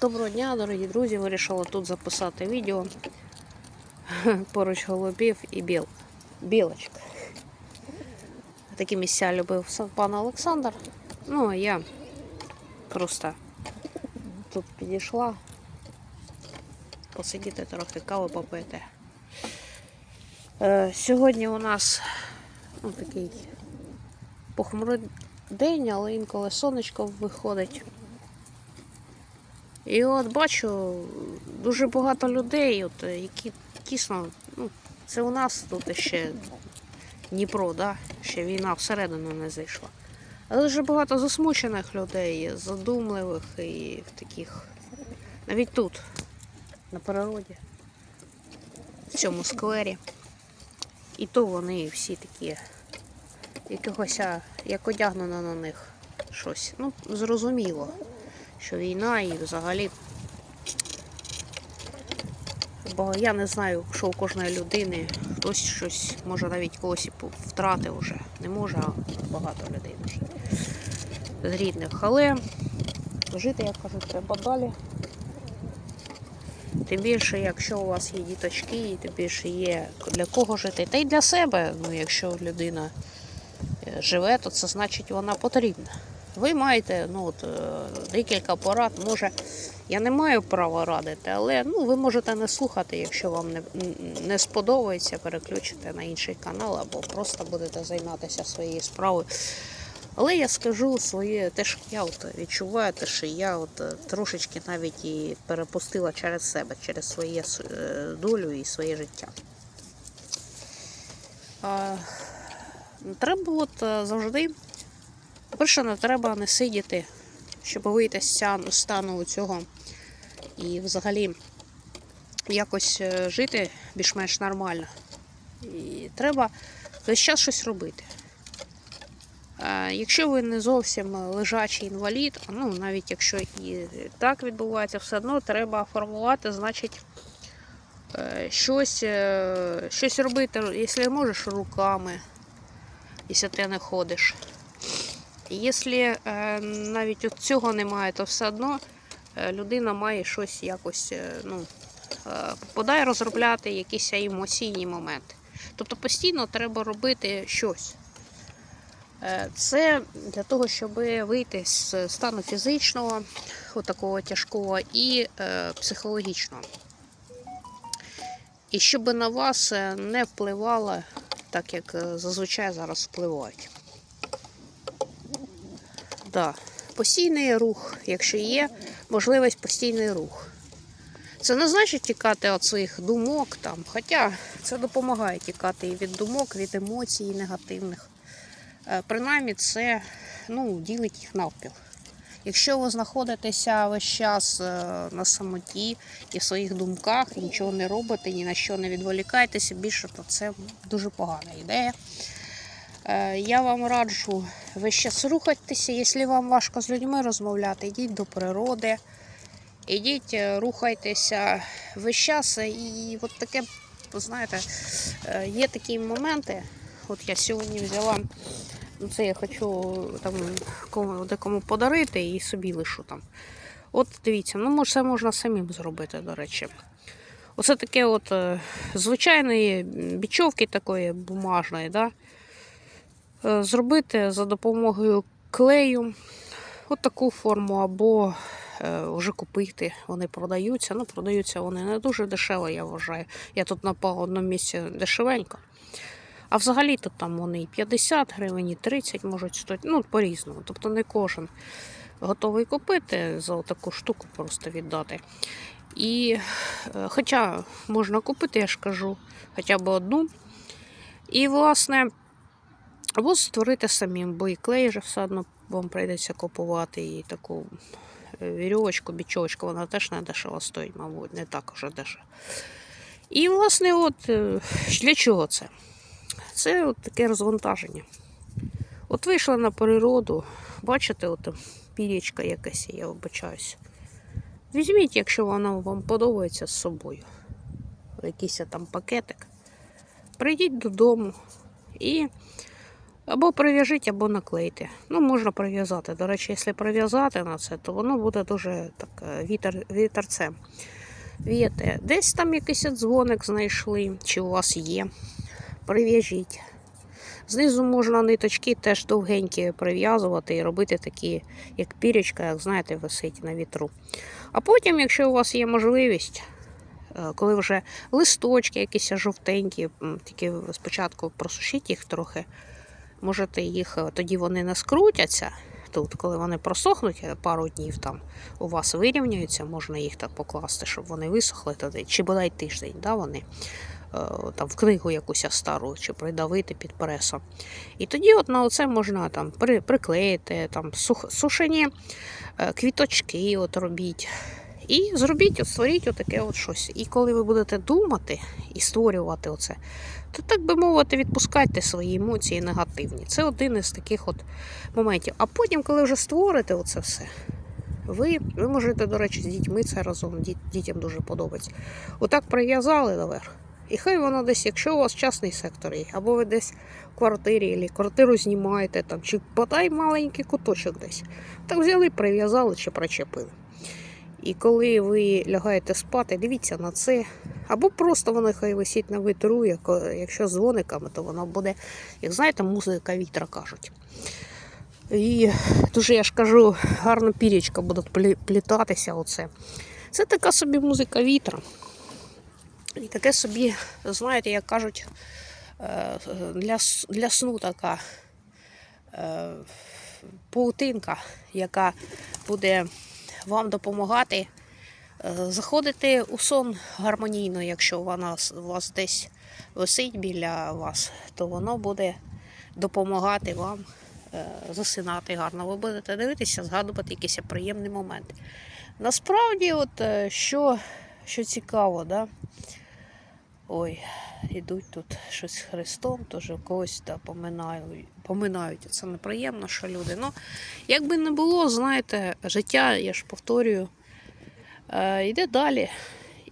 Доброго дня, дорогі друзі. Вирішила тут записати відео поруч голубів і біл. білочок. Такі місця любив пан Олександр. Ну, а я просто тут підійшла посидіти трохи каву попити. Е, сьогодні у нас ну, такий похмурий день, але інколи сонечко виходить. І от бачу дуже багато людей, от, е, які тісно, ну, це у нас тут ще Дніпро, да? ще війна всередину не зайшла. Але дуже багато засмучених людей, задумливих і таких. Навіть тут, на природі, в цьому сквері. І то вони всі такі, якогось, як одягнено на них щось. Ну, зрозуміло що війна і взагалі. Бо я не знаю, що у кожної людини хтось щось, може навіть когось і втратив вже. Не може, а багато людей вже з рідних. Але жити, як кажуть, треба далі. Тим більше, якщо у вас є діточки, і тим більше є для кого жити. Та й для себе, ну, якщо людина е, живе, то це значить вона потрібна. Ви маєте ну, от, е, декілька порад. Може, я не маю права радити, але ну, ви можете не слухати, якщо вам не, не сподобається, переключити на інший канал або просто будете займатися своєю справою. Але я скажу своє, те, що я от відчуваю, те, що я от е, трошечки навіть і перепустила через себе, через своє е, долю і своє життя. А, Треба от завжди по-перше, не треба не сидіти, щоб вийти з стану цього і взагалі якось е, жити більш-менш нормально. І треба весь час щось робити. Якщо ви не зовсім лежачий інвалід, ну навіть якщо і так відбувається, все одно треба формувати, значить, е, щось, е, щось робити, якщо можеш руками, якщо ти не ходиш. Якщо е, навіть от цього немає, то все одно е, людина має щось якось е, ну, попадає розробляти якісь емоційні моменти. Тобто постійно треба робити щось. Це для того, щоб вийти з стану фізичного, такого тяжкого, і психологічного. І щоб на вас не впливало, так як зазвичай зараз впливають. Да. Постійний рух, якщо є можливість постійний рух. Це не значить тікати від своїх думок там, хоча це допомагає тікати і від думок, від емоцій негативних. Е, Принаймні це ну, ділить їх навпіл. Якщо ви знаходитеся весь час е, на самоті і в своїх думках, нічого не робите, ні на що не відволікаєтеся більше, то це дуже погана ідея. Е, Я вам раджу весь час рухатися. Якщо вам важко з людьми розмовляти, йдіть до природи, ідіть, е, рухайтеся весь час. І от таке, знаєте, е, є такі моменти. От я сьогодні взяла, ну це я хочу там кому, декому подарити і собі лишу там. От дивіться, ну це можна самим зробити, до речі. Оце таке от звичайної бічовки такої бумажної, да? Е, зробити за допомогою клею от таку форму, або е, вже купити. Вони продаються. Ну, продаються вони не дуже дешево, я вважаю. Я тут в одному місці дешевенько. А взагалі то там вони і 50 гривень, і 30 можуть стоїти, ну, по-різному. Тобто не кожен готовий купити за таку штуку просто віддати. І е, хоча можна купити, я ж кажу, хоча б одну. І, власне, або створити самим, бо і клей вже все одно вам прийдеться купувати і таку е, вірьовочку, бічовочку, вона теж не дешево стоїть, мабуть, не так уже дешево. І, власне, от е, для чого це? Це от таке розвантаження. От вийшла на природу, бачите, от пірічка якась, я вибачаюся. Візьміть, якщо вона вам подобається з собою. Якийсь там пакетик. Прийдіть додому і Або прив'яжіть, або наклейте. Ну, можна прив'язати. До речі, якщо прив'язати на це, то воно буде дуже так е, вітер, вітерцем. Вієте. Десь там якийсь дзвоник знайшли, чи у вас є. Прив'яжіть. Знизу можна ниточки теж довгенькі прив'язувати і робити такі, як пірячка, як знаєте, висить на вітру. А потім, якщо у вас є можливість, е, коли вже листочки якісь жовтенькі, тільки спочатку просушіть їх трохи, можете їх, е, тоді вони не скрутяться. Тут, коли вони просохнуть е, пару днів там у вас вирівняються, можна їх так покласти, щоб вони висохли тоді, чи бодай тиждень, да, вони е, там в книгу якусь стару, чи придавити під пресом. І тоді от на оце можна там при, приклеїти, там сушені квіточки от робіть. І зробіть, от створіть отаке от щось. І коли ви будете думати і створювати оце, то так би мовити, відпускайте свої емоції негативні. Це один із таких от моментів. А потім, коли вже створите оце все, ви, ви можете, до речі, з дітьми це разом, діт- дітям дуже подобається. Отак прив'язали наверх. І хай воно десь, якщо у вас частний сектор є, або ви десь в квартирі, або квартиру знімаєте, там, чи подай маленький куточок десь. Так взяли, прив'язали чи причепили. І коли ви лягаєте спати, дивіться на це. Або просто воно хай висить на вітру, якщо дзвониками, то воно буде, як знаєте, музика вітра кажуть. І дуже, я ж кажу, гарно пірічка буде плі- плітатися. Оце. Це така собі музика вітра. І таке собі, знаєте, як кажуть, е, для, для сну така е, паутинка, яка буде вам допомагати е, заходити у сон гармонійно, якщо вона вас десь висить біля вас, то воно буде допомагати вам е, засинати гарно. Ви будете дивитися, згадувати якісь приємні моменти. Насправді, от е, що, що цікаво, да? ой, ідуть тут щось з Христом, теж когось да, поминають, поминають. Це неприємно, що люди. Ну, як би не було, знаєте, життя, я ж повторюю, е, йде далі.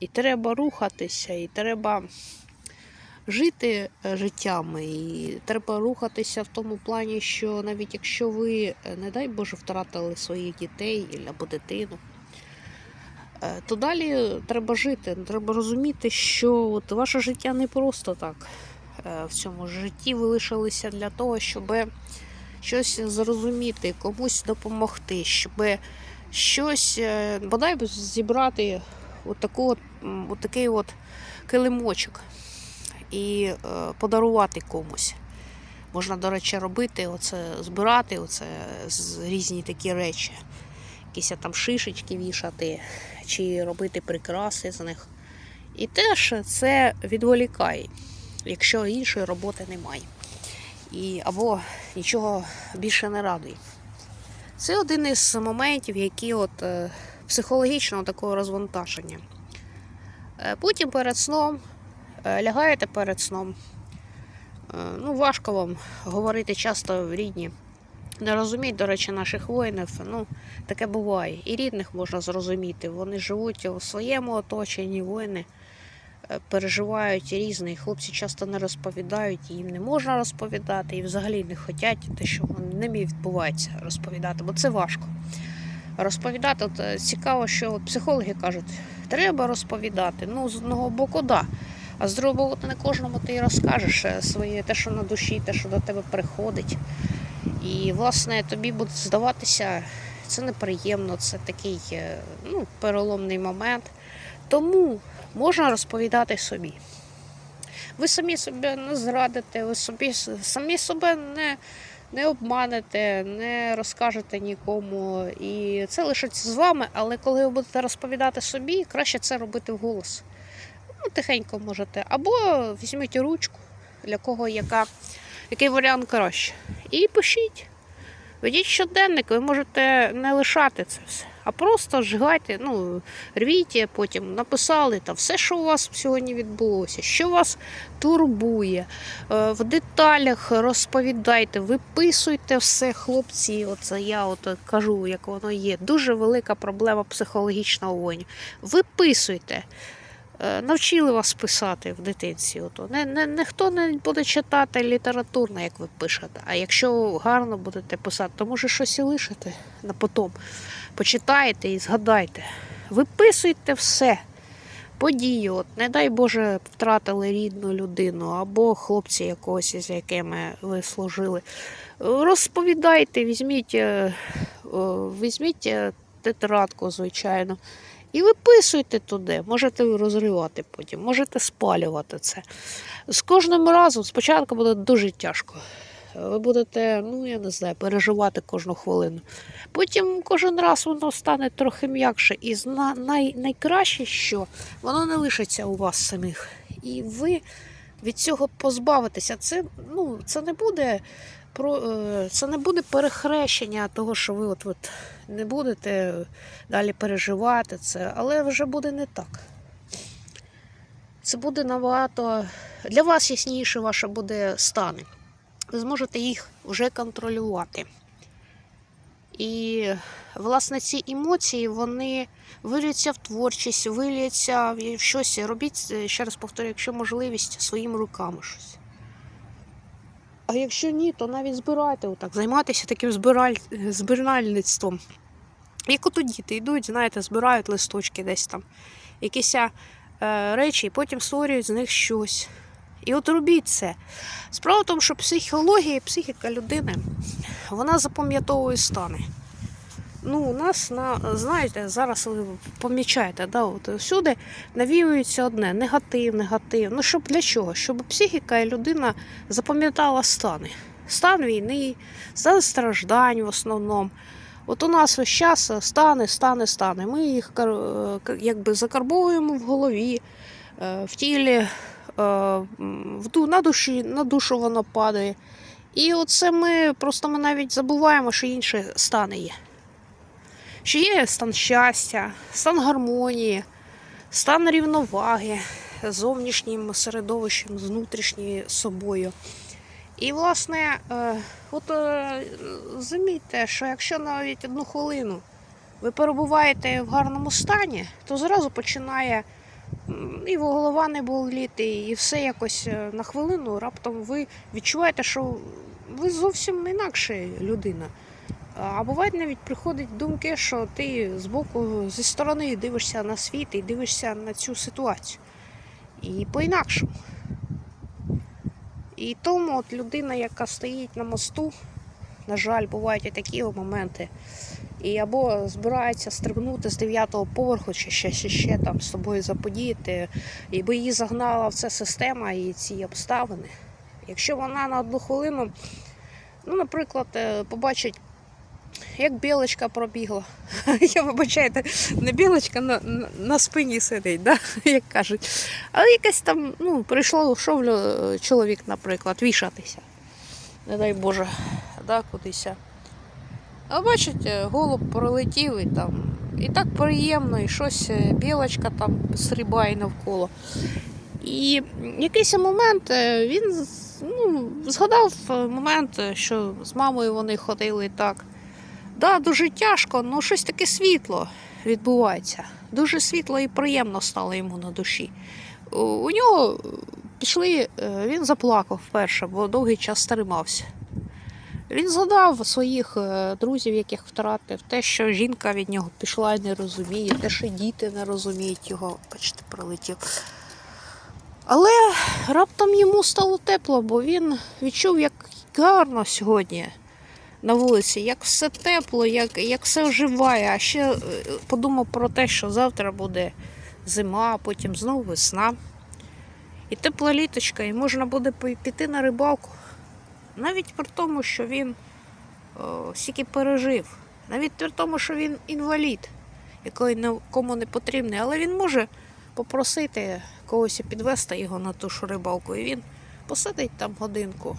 І треба рухатися, і треба жити е, життями. І треба рухатися в тому плані, що навіть якщо ви, е, не дай Боже, втратили своїх дітей або дитину, то далі треба жити. Треба розуміти, що от ваше життя не просто так. Е, В цьому житті ви лишилися для того, щоб щось зрозуміти, комусь допомогти, щоб щось е, бодай зібрати от таку от, от такий от килимочок і е, подарувати комусь. Можна, до речі, робити, оце, збирати оце, різні такі речі. Якісь там шишечки вішати, чи робити прикраси з них. І теж це відволікає, якщо іншої роботи немає. І, або нічого більше не радує. Це один із моментів, які от, е, психологічного такого розвантаження. Е, Потім перед сном е, лягаєте перед сном. Ну, важко вам говорити часто в рідні. Не розуміють, до речі, наших воїнів. Ну, таке буває. І рідних можна зрозуміти. Вони живуть у своєму оточенні, воїни переживають різне. І хлопці часто не розповідають, їм не можна розповідати, і взагалі не хочуть те, що ними відбувається, розповідати, бо це важко. Розповідати, от е, цікаво, що психологи кажуть, треба розповідати. Ну, з одного боку, да. А з другого боку, не кожному ти розкажеш е, своє те, що на душі, те, що до тебе приходить. І, власне, тобі буде здаватися, це неприємно, це такий е, ну, переломний момент. Тому можна розповідати собі. Ви самі себе не зрадите, ви собі, самі себе не, не обманете, не розкажете нікому. І це лишиться з вами, але коли ви будете розповідати собі, краще це робити вголос. Ну, тихенько можете. Або візьміть ручку, для кого яка, який варіант краще. І пишіть. Ведіть щоденник, ви можете не лишати це все, а просто жгайте, ну, рвіть, потім написали там все, що у вас сьогодні відбулося, що вас турбує. Е, В деталях розповідайте, виписуйте все, хлопці. Оце я от кажу, як воно є. Дуже велика проблема психологічна у воїнів. Виписуйте. е, навчили вас писати в дитинстві. Ото. Не, не, ніхто не буде читати літературно, як ви пишете. А якщо гарно будете писати, то може щось і лишите на потом. Почитаєте і згадайте. Виписуйте все. Події, от, не дай Боже, втратили рідну людину або хлопці якогось, з якими ви служили. Розповідайте, візьміть, е, візьміть е, тетрадку, звичайно, і виписуйте туди. Можете розривати потім, можете спалювати це. З кожним разом спочатку буде дуже тяжко. Ви будете, ну я не знаю, переживати кожну хвилину. Потім кожен раз воно стане трохи м'якше. І най, найкраще, що воно не лишиться у вас самих. І ви від цього позбавитеся. Це, ну, це не буде. Про, е, це не буде перехрещення того, що ви от, от не будете далі переживати це, але вже буде не так. Це буде набагато для вас ясніше ваше буде стани. Ви зможете їх вже контролювати. І, власне, ці емоції вони виліться в творчість, виліться в щось. Робіть, е, ще раз повторю, якщо можливість, своїми руками щось. А якщо ні, то навіть збирайте отак, займайтеся таким збираль... збиральництвом. Як ото діти йдуть, знаєте, збирають листочки десь там, якісь е, речі, і потім створюють з них щось. І от робіть це. Справа в тому, що психологія, психіка людини, вона запам'ятовує стани. Ну, у нас на знаєте, зараз ви помічаєте, да, от всюди навіюється одне негатив, негатив. Ну щоб для чого? Щоб психіка і людина запам'ятала стани. Стан війни, стан страждань в основному. От у нас весь час стани, стани, стани. Ми їх е, якби закарбовуємо в голові, е, в тілі, на душі, на душу воно падає. І оце ми просто ми навіть забуваємо, що інші стани є. Що є стан щастя, стан гармонії, стан рівноваги з зовнішнім середовищем, з внутрішньою собою. І, власне, е, от е, замітьте, що якщо навіть одну хвилину ви перебуваєте в гарному стані, то зразу починає і голова не боліти, і все якось е, на хвилину раптом ви відчуваєте, що ви зовсім інакша людина. А бувають навіть приходять думки, що ти з боку, зі сторони дивишся на світ і дивишся на цю ситуацію. І по-інакшому. І тому от людина, яка стоїть на мосту, на жаль, бувають і такі моменти. І або збирається стрибнути з дев'ятого поверху, чи ще, ще, ще там з тобою заподіяти, і би її загнала в це система і ці обставини. Якщо вона на одну хвилину, ну, наприклад, е, побачить як білочка пробігла. Я вибачайте, не білочка на, на, на спині сидить, да? як кажуть. Але якесь там, ну, прийшло шовлю е, чоловік, наприклад, вішатися. Не дай Боже, да, кудись. А бачите, голуб пролетів і там. І так приємно, і щось е, білочка там срібає навколо. І якийсь момент е, він ну, згадав е, момент, що з мамою вони ходили так. Да, дуже тяжко, але щось таке світло відбувається. Дуже світло і приємно стало йому на душі. У- нього пішли, він заплакав вперше, бо довгий час стримався. Він згадав своїх е, друзів, яких втратив, те, що жінка від нього пішла і не розуміє, те, що діти не розуміють його, бачите, прилетів. Але раптом йому стало тепло, бо він відчув, як гарно сьогодні на вулиці, як все тепло, як, як все оживає. А ще е, подумав про те, що завтра буде зима, а потім знову весна. І тепла літочка, і можна буде піти на рибалку. Навіть при тому, що він о, стільки пережив, навіть при тому, що він інвалід, який нікому не потрібний, але він може попросити когось підвести його на ту ж рибалку, і він посидить там годинку.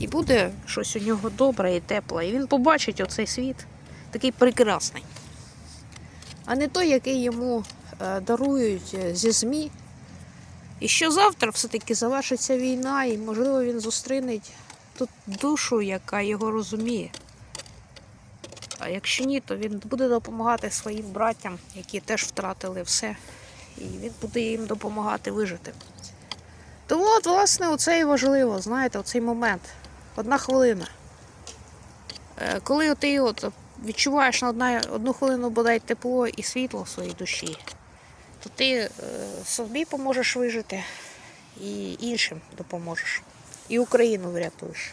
І буде щось у нього добре і тепле. І він побачить оцей світ такий прекрасний. А не той, який йому е, дарують е, зі ЗМІ. І що завтра все-таки завершиться війна, і, можливо, він зустріне тут душу, яка його розуміє. А якщо ні, то він буде допомагати своїм братям, які теж втратили все і він буде їм допомагати вижити. Тому, от, власне, оце і важливо, знаєте, оцей момент. Одна хвилина. Е, Коли ти от відчуваєш на одну хвилину бодай тепло і світло в своїй душі, то ти е, собі поможеш вижити і іншим допоможеш. І Україну врятуєш.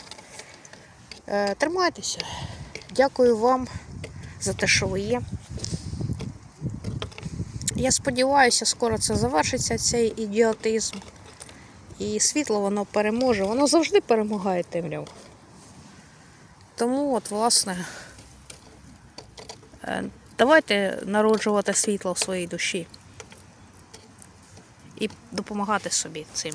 Е, Тримайтеся. Дякую вам за те, що ви є. Я сподіваюся, скоро це завершиться, цей ідіотизм. І світло воно переможе. Воно завжди перемагає темряву. Тому, от, власне, е, давайте народжувати світло в своїй душі і допомагати собі цим.